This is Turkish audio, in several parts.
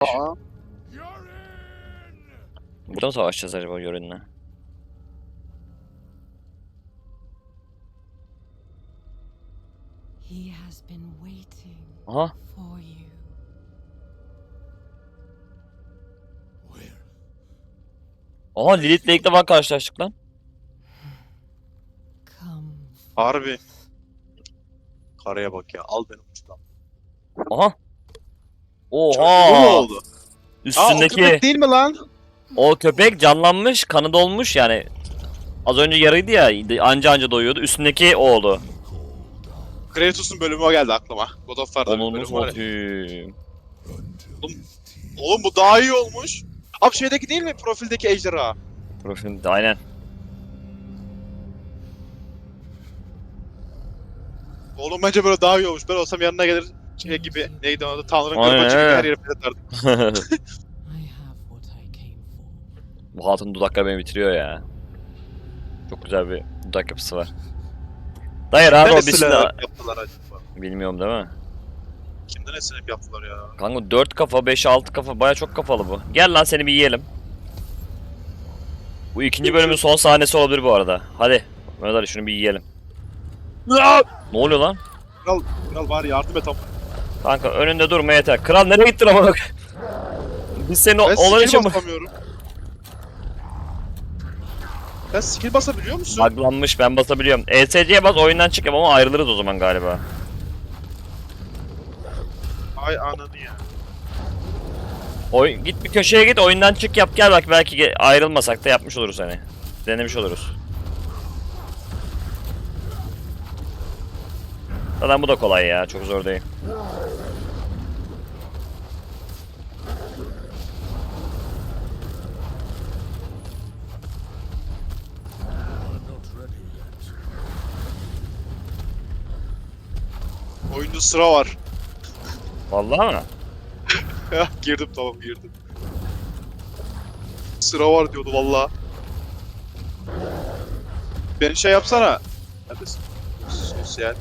Aa, Burada mı savaşacağız acaba Yorin'le? He has been waiting Aha. for you. Aha Lilith'le ilk defa karşılaştık lan. Come. harbi. Karaya bak ya. Al beni uçtan. Aha. Mu Oha. oldu? Aa o Üstündeki köpek değil mi lan? o köpek canlanmış, kanı dolmuş yani. Az önce yarıydı ya, anca anca doyuyordu. Üstündeki o oldu. Kratos'un bölümü o geldi aklıma. God of War'da bir bölüm var ya. Oğlum bu daha iyi olmuş. Abi şeydeki değil mi? Profildeki ejderha. Profilde aynen. Oğlum bence böyle daha iyi olmuş. Ben olsam yanına gelir şey gibi neydi o adı? Tanrı'nın Aynen, gibi her yeri fetherdim. I have what I came for. Bu hatun dudakları beni bitiriyor ya. Çok güzel bir dudak yapısı var. Dayı abi o Neresi bir yaptılar acaba? Bilmiyorum değil mi? Kimden esinlenip yaptılar ya? Kanka 4 kafa, 5 6 kafa baya çok kafalı bu. Gel lan seni bir yiyelim. Bu ikinci bölümün son sahnesi olabilir bu arada. Hadi. Mehmet Ali şunu bir yiyelim. Ne oluyor lan? Kral, kral var yardım et ama. Kanka önünde durma yeter. Kral nereye gittin ama bak. Biz Ben olan skill için basamıyorum. Sen skill basabiliyor musun? buglanmış ben basabiliyorum. ESC'ye bas oyundan çık ama ayrılırız o zaman galiba. Ay ananı ya. Oy, git bir köşeye git oyundan çık yap gel bak belki ge- ayrılmasak da yapmış oluruz hani. Denemiş oluruz. Zaten bu da kolay ya çok zor değil. Oyunda sıra var. Vallahi? Ya girdim tamam girdim. Sıra var diyordu valla. Beni şey yapsana. Neredesin? Sosyal.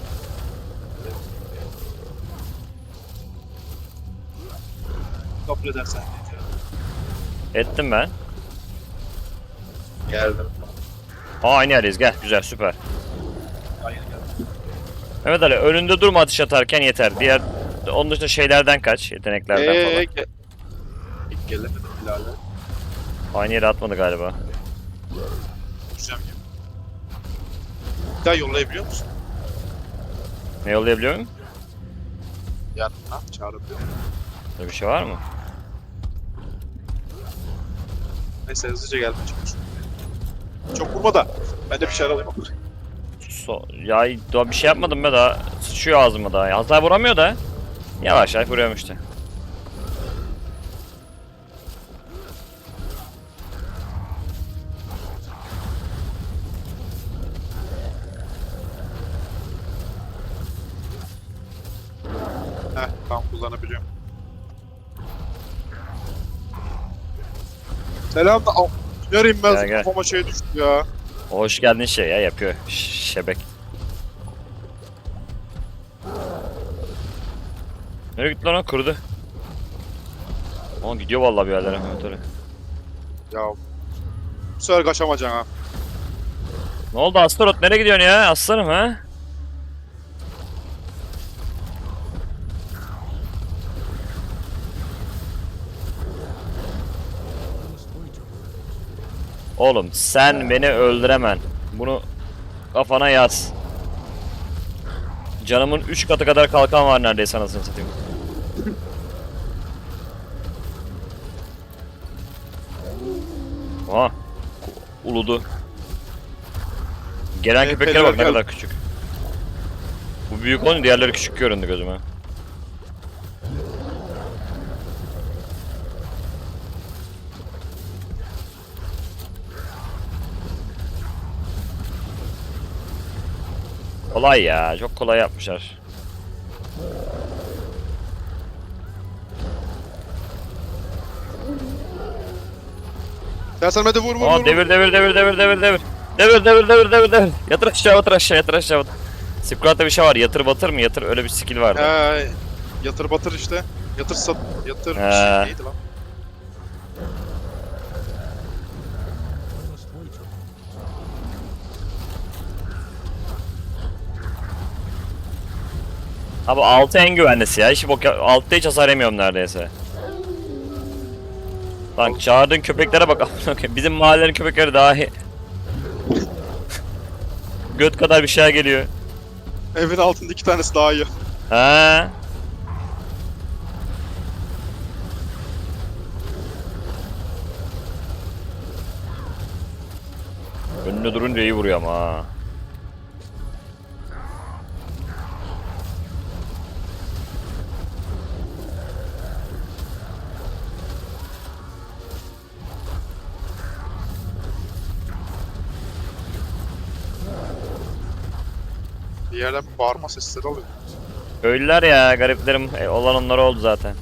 Kabul edersen diyeceğim. Ettim ben. Geldim. Aa aynı yerdeyiz gel güzel süper. Hayır geldim. Mehmet Ali önünde durma atış atarken yeter. Diğer onun dışında şeylerden kaç yeteneklerden Eee falan. ge- İlk gelemedim Hilal'e. Aynı yere atmadı galiba. Düşeceğim gibi. Bir daha yollayabiliyor musun? Ne yollayabiliyor muyum? Yanına çağırabiliyor musun? Böyle bir şey var mı? Neyse hızlıca gelmeye çalışıyorum. Çok vurma da. Ben de bir şeyler alayım. So ya daha bir şey yapmadım be daha. Sıçıyor ağzıma daha. Hasar vuramıyor da. Yavaş yavaş vuruyorum işte. Heh tam kullanabiliyorum. Selam da Au, Nereye inmez Gel, gel. kafama şey düştü ya. Hoş geldin şey ya yapıyor. Ş- Şebek. Nereye gitti lan o kırdı. Aa gidiyor vallahi bir yerlere Mehmet Ali. Ya bu sefer kaçamayacaksın ha. Ne oldu Astarot nereye gidiyorsun ya aslanım ha? Oğlum sen beni öldüremen. Bunu kafana yaz. Canımın 3 katı kadar kalkan var neredeyse anasını satayım. Aha. Uludu. Gelen Evet, köpeklere bak ne kadar küçük. Bu büyük olunca diğerleri küçük göründü gözüme. Kolay ya, çok kolay yapmışlar. Sen sen de vur vur Aa vur. devir devir devir devir devir devir. Devir devir devir devir devir. Yatır aşağı yatır aşağı yatır aşağı. Squat'ta bir şey var. Yatır batır mı? Yatır öyle bir skill vardı. He, yatır batır işte. Yatır sat, yatır bir He. şey neydi lan? Abi 6 en güvenlisi ya. Hiç bok altta hiç hasar yemiyorum neredeyse. Lan çağırdığın köpeklere bak. Bizim mahallenin köpekleri dahi. Göt kadar bir şey geliyor. Evin altında iki tanesi daha iyi. Ha? Önüne durunca iyi vuruyor ama ha. Bir yerden bağırma sesleri alıyor. Köylüler ya gariplerim e, olan onlar oldu zaten.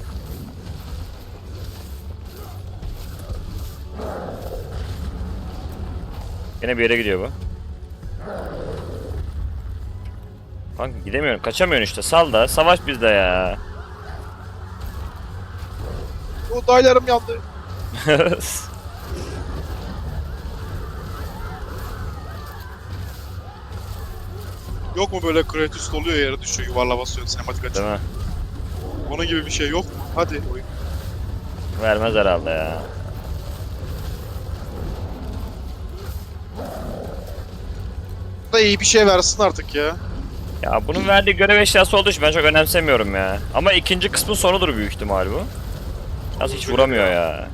Yine bir yere gidiyor bu. Kanka gidemiyorum, kaçamıyorsun işte. Sal da, savaş bizde ya. O daylarım yandı. Yok mu böyle Kratos oluyor yere düşüyor yuvarla basıyor sinematik açı. Değil mi? Onun gibi bir şey yok mu? Hadi oyun. Vermez herhalde ya. Da iyi bir şey versin artık ya. Ya bunun verdiği görev eşyası olduğu için ben çok önemsemiyorum ya. Ama ikinci kısmın sonudur büyük ihtimal bu. Nasıl hiç vuramıyor ya.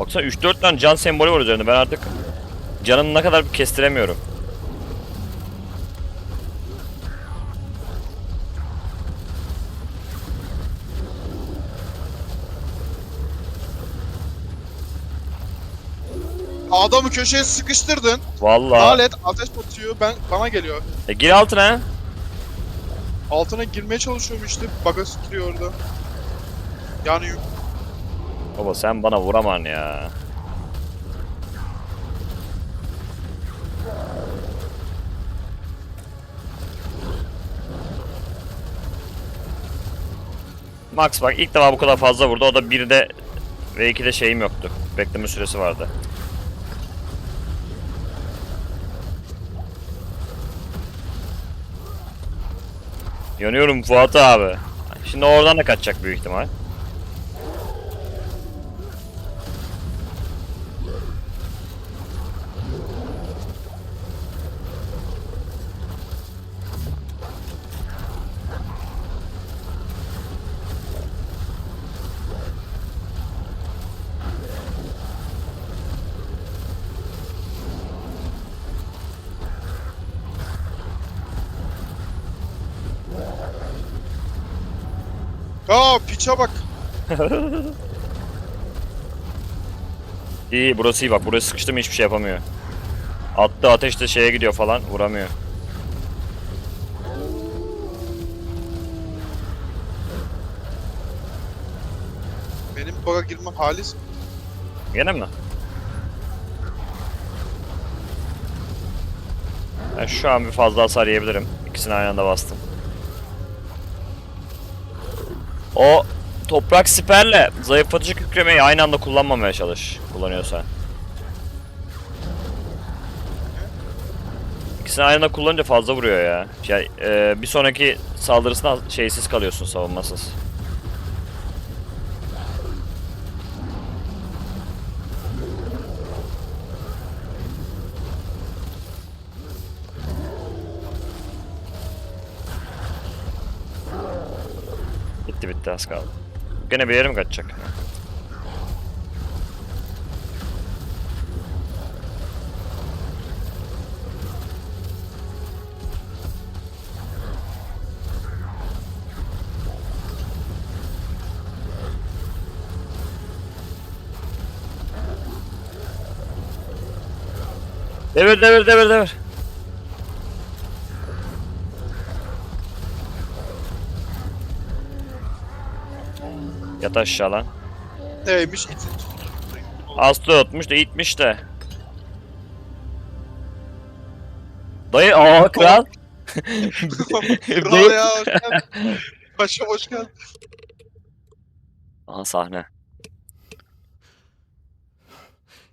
Baksana 3-4 tane can sembolü var üzerinde. Ben artık canını ne kadar bir kestiremiyorum. Adamı köşeye sıkıştırdın. Vallahi. Alet ateş atıyor. Ben bana geliyor. E, gir altına. Altına girmeye çalışıyorum işte. Baga sıkılıyor orada. Yani Baba sen bana vuraman ya. Max bak ilk defa bu kadar fazla vurdu. O da 1'de ve 2'de şeyim yoktu. Bekleme süresi vardı. Yanıyorum Fuat abi. Şimdi oradan da kaçacak büyük ihtimal. Aa piça bak. İyi burası iyi bak. Burası sıkıştı mı hiçbir şey yapamıyor. Attı ateşte şeye gidiyor falan vuramıyor. Benim baga girmem halis. Gene mi? Ben şu an bir fazla hasar yiyebilirim. İkisini aynı anda bastım. O toprak siperle zayıflatıcı kükremeyi aynı anda kullanmamaya çalış. Kullanıyorsan. İkisini aynı anda kullanınca fazla vuruyor ya. Şey, e, bir sonraki saldırısına şeysiz kalıyorsun savunmasız. Bitti bitti az kaldı. Gene bir yere mi kaçacak? Devir devir devir devir. Yat aşağı lan. Neymiş? Aslı tutmuş da itmiş de. Dayı aa kral. Kral ya hoş geldin. Paşam hoş geldin. Aha sahne.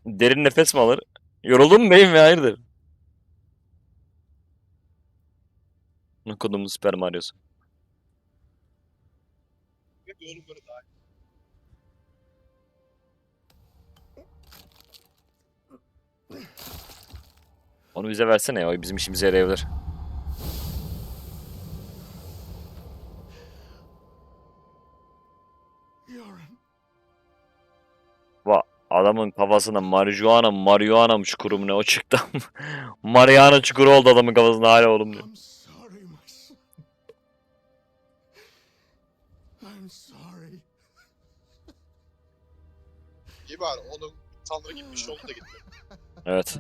Derin nefes mi alır? Yoruldun mu beyim ya hayırdır? Ne kodumun Super Mario'su. Oğlum böyle Onu bize versene ya. O bizim işimize yarayabilir. Va adamın kafasına marijuana marijuana mı çukuru mu ne o çıktı. Marihuana çukuru oldu adamın kafasında hala oğlum diyor. İyi bari onun tanrı gibi bir şey oldu da gitti. Evet.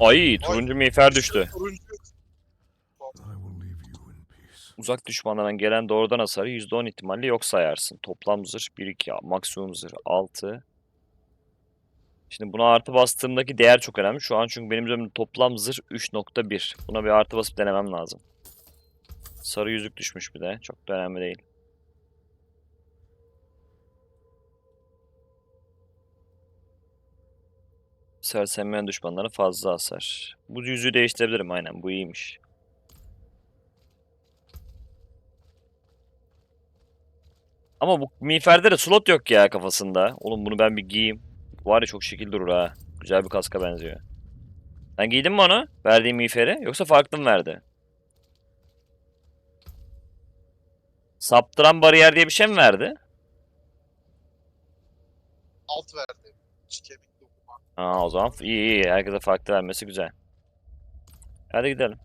Ay turuncu miğfer düştü. Uzak düşmanlardan gelen doğrudan hasarı %10 ihtimalle yok sayarsın. Toplam zırh 1-2, maksimum zırh 6. Şimdi buna artı bastığımdaki değer çok önemli. Şu an çünkü benim üzerimde toplam zırh 3.1. Buna bir artı basıp denemem lazım. Sarı yüzük düşmüş bir de. Çok da önemli değil. Sersemleyen düşmanlara fazla hasar. Bu yüzüğü değiştirebilirim aynen. Bu iyiymiş. Ama bu miğferde de slot yok ya kafasında. Oğlum bunu ben bir giyeyim. Var ya çok şekil durur ha. Güzel bir kaska benziyor. Sen giydin mi onu? Verdiğim miğferi? Yoksa farklı mı verdi? Saptıran bariyer diye bir şey mi verdi? Alt verdi. Kemik dokuma. Aa o zaman iyi iyi. Herkese farklı vermesi güzel. Hadi gidelim.